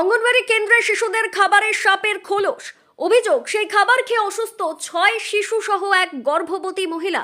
অঙ্গনবাড়ি কেন্দ্রে শিশুদের খাবারের সাপের খোলস। অভিযোগ, সেই খাবার খেয়ে অসুস্থ ছয় শিশু সহ এক গর্ভবতী মহিলা।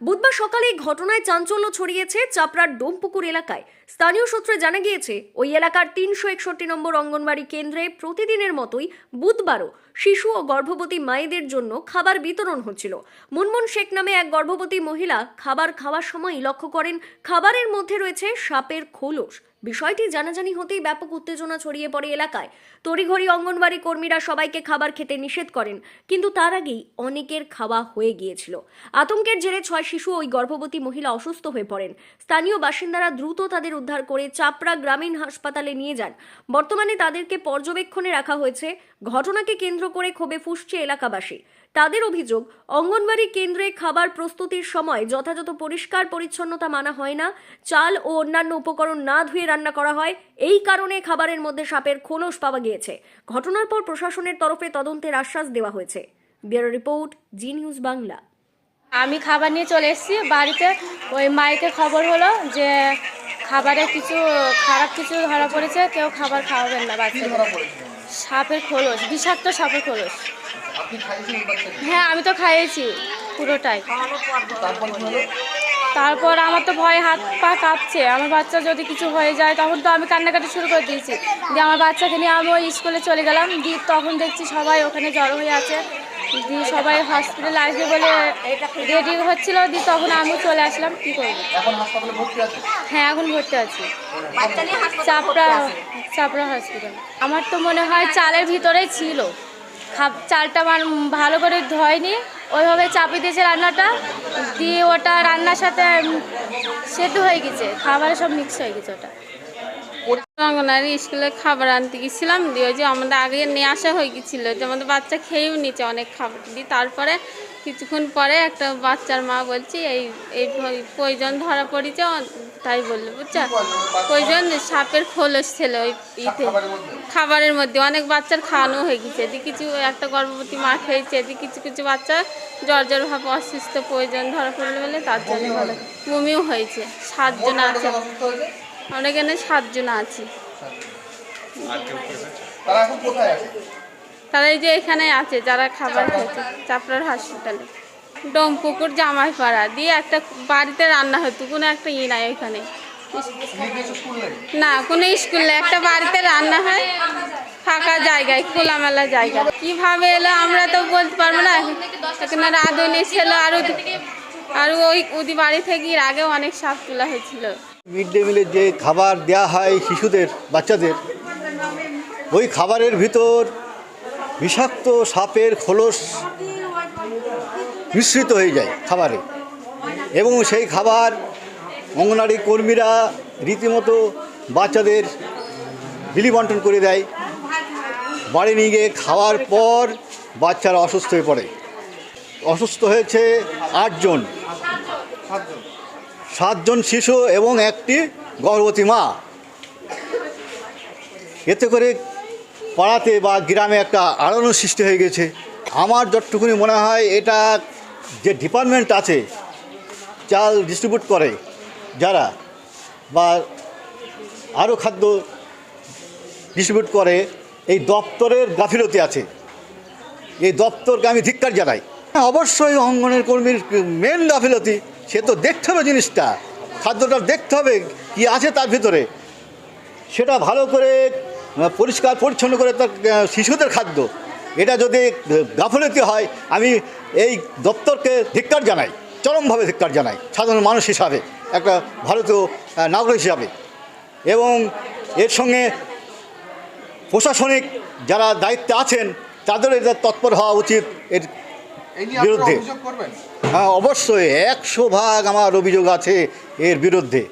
বুধবার সকালে এই ঘটনায় চাঞ্চল্য ছড়িয়েছে চাপড়ার ডোমপুকুর এলাকায়। স্থানীয় সূত্রে জানা গিয়েছে, ওই এলাকার তিনশো একষট্টি নম্বর অঙ্গনবাড়ি কেন্দ্রে প্রতিদিনের মতোই বুধবারও শিশু ও গর্ভবতী মায়েদের জন্য খাবার বিতরণ হচ্ছিল। মুনমুন শেখ নামে এক গর্ভবতী মহিলা খাবার খাওয়ার সময় লক্ষ্য করেন, খাবারের মধ্যে রয়েছে সাপের খোলস। বিষয়টি জানাজানি হতেই ব্যাপক উত্তেজনা ছড়িয়ে পড়ে এলাকায়। তড়িঘড়ি অঙ্গনবাড়ি কর্মীরা সবাইকে খাবার খেতে নিষেধ করেন, কিন্তু তার আগেই অনেকের খাওয়া হয়ে গিয়েছিল। আতঙ্কের জেরে ছয় শিশু ওই গর্ভবতী মহিলা অসুস্থ হয়ে পড়েন। স্থানীয় বাসিন্দারা দ্রুত তাদের উদ্ধার করে চাপড়া গ্রামীণ হাসপাতালে নিয়ে যান। বর্তমানে তাদেরকে পর্যবেক্ষণে রাখা হয়েছে। ঘটনাকে কেন্দ্র করে ক্ষোভে ফুসছে এলাকাবাসী। তাদের অভিযোগ অঙ্গনবাড়ি কেন্দ্রে খাবার প্রস্তুতির সময় যথাযথ পরিষ্কার পরিচ্ছন্নতা মানা হয় না, চাল ও অন্যান্য উপকরণ না ধুয়ে রান্না করা হয়, এই কারণে খাবারের মধ্যে সাপের খোলস পাওয়া গিয়েছে। ঘটনার পর প্রশাসনের তরফে তদন্তের আশ্বাস দেওয়া হয়েছে। Bureau report, Zee news Bangla. আমি খাবার নিয়ে চলে এসেছি, বাড়িতে ওই মাইকে খবর হলো যে খাবারে কিছু, খারাপ কিছু ধরা পড়েছে, কেউ খাবার খাওয়াবেন না বাচ্চাদের সাপের খোলস, বিষাক্ত সাপের খোলস। হ্যাঁ আমি তো খাইয়েছি পুরোটাই। তারপর আমার তো ভয় হাত পা কাঁপছে। আমার বাচ্চা যদি কিছু হয়ে যায় তখন তো আমি কান্নাকাটি শুরু করে দিয়েছি। দিয়ে আমার বাচ্চাকে নিয়ে আমি ওই স্কুলে চলে গেলাম। দিয়ে তখন দেখছি সবাই ওখানে জড়ো হয়ে আছে। দিয়ে সবাই হসপিটালে আসবে বলে রেডি হচ্ছিল। দিয়ে তখন আমিও চলে আসলাম। কী করব? এখন হাসপাতালে ভর্তি আছে হ্যাঁ এখন ভর্তি আছি। চাপড়া চাপড়া হসপিটাল আমার তো মনে হয় চালের ভিতরেই ছিল। চালটা ভালো করে ধয়নি। ওইভাবে চাপিয়ে দিয়েছে রান্নাটা। দিয়ে ওটা রান্নার সাথে সেদ্ধ হয়ে গেছে। খাবারে সব মিক্স হয়ে গেছে ওটা। অঙ্গনারী স্কুলে খাবার আনতে গেছিলাম। দিয়ে ওই যে আমাদের আগে নিয়ে আসা হয়ে গেছিল যে আমাদের বাচ্চা খেয়েও নিচে অনেক খাবার। দিয়ে তারপরে কিছুক্ষণ পরে একটা বাচ্চার মা বলছি, এই এই প্রয়োজন ধরা পড়েছে তাই বলল বুঝছ? প্রয়োজন সাপের খোলস ছিল ওই ইতে। খাবারের মধ্যে। অনেক বাচ্চার খাওয়ানো হয়ে গেছে। এদিকে কিছু একটা গর্ভবতী মা খেয়েছে। এদিকে কিছু কিছু বাচ্চা জ্বর জ্বর ভাবে অসুস্থ প্রয়োজন ধরা পড়ল বলে তার জন্য বলে। বমিও হয়েছে। সাতজন আছে। আমরা এখানে সাতজন আছি। তারা আছে? তারা এই যে এখানে আছে যারা খাবার খেয়েছে। চাপড়ার হসপিটালে ডোমপুকুর জামাইপাড়া দিয়ে একটা বাড়িতে রান্না হতো, কোনো একটা ই নাই ওইখানে। না, কোনো স্কুলে একটা বাড়িতে রান্না হয়, ফাঁকা জায়গায়, খোলামেলা জায়গা। কীভাবে এলো আমরা তো বলতে পারব না, এখানে রাঁধুনি ছিল আর আর ওই উদি বাড়ি থেকে আগেও অনেক সাপ তোলা হয়েছিল। মিড ডে মিলের যে খাবার দেওয়া হয় শিশুদের, বাচ্চাদের, ওই খাবারের ভিতর বিষাক্ত সাপের খোলস মিশ্রিত হয়ে যায় খাবারে। এবং সেই খাবার অঙ্গনারী কর্মীরা রীতিমতো বাচ্চাদের বিলি বন্টন করে দেয়। বাড়ি নিয়ে গিয়ে খাওয়ার পর বাচ্চারা অসুস্থ হয়ে পড়ে। অসুস্থ হয়েছে আটজন সাতজন শিশু এবং একটি গর্ভবতী মা। এতে করে পাড়াতে বা গ্রামে একটা আড়ানো সৃষ্টি হয়ে গেছে। আমার যতটুকুনি মনে হয়, এটা যে ডিপার্টমেন্ট আছে, চাল ডিস্ট্রিবিউট করে যারা বা আরও খাদ্য ডিস্ট্রিবিউট করে, এই দপ্তরের গাফিলতি আছে। এই দপ্তরকে আমি ধিক্কার জানাই। হ্যাঁ অবশ্যই অঙ্গনের কর্মীর মেন গাফিলতি, সে তো দেখতে হবে জিনিসটা, খাদ্যটা দেখতে হবে কি আছে তার ভিতরে। সেটা ভালো করে, পরিষ্কার পরিচ্ছন্ন করে তার শিশুদের খাদ্য এটা যদি গাফলতি হয় আমি এই দপ্তরকে ধিক্কার জানাই চরমভাবে ধিক্কার জানাই সাধারণ মানুষ হিসাবে একটা ভারতীয় নাগরিক হিসাবে। এবং এর সঙ্গে প্রশাসনিক যারা দায়িত্বে আছেন তাদের এটা তৎপর হওয়া উচিত এর বিরুদ্ধে। হ্যাঁ অবশ্যই একশো ভাগ আমার অভিযোগ আছে এর বিরুদ্ধে।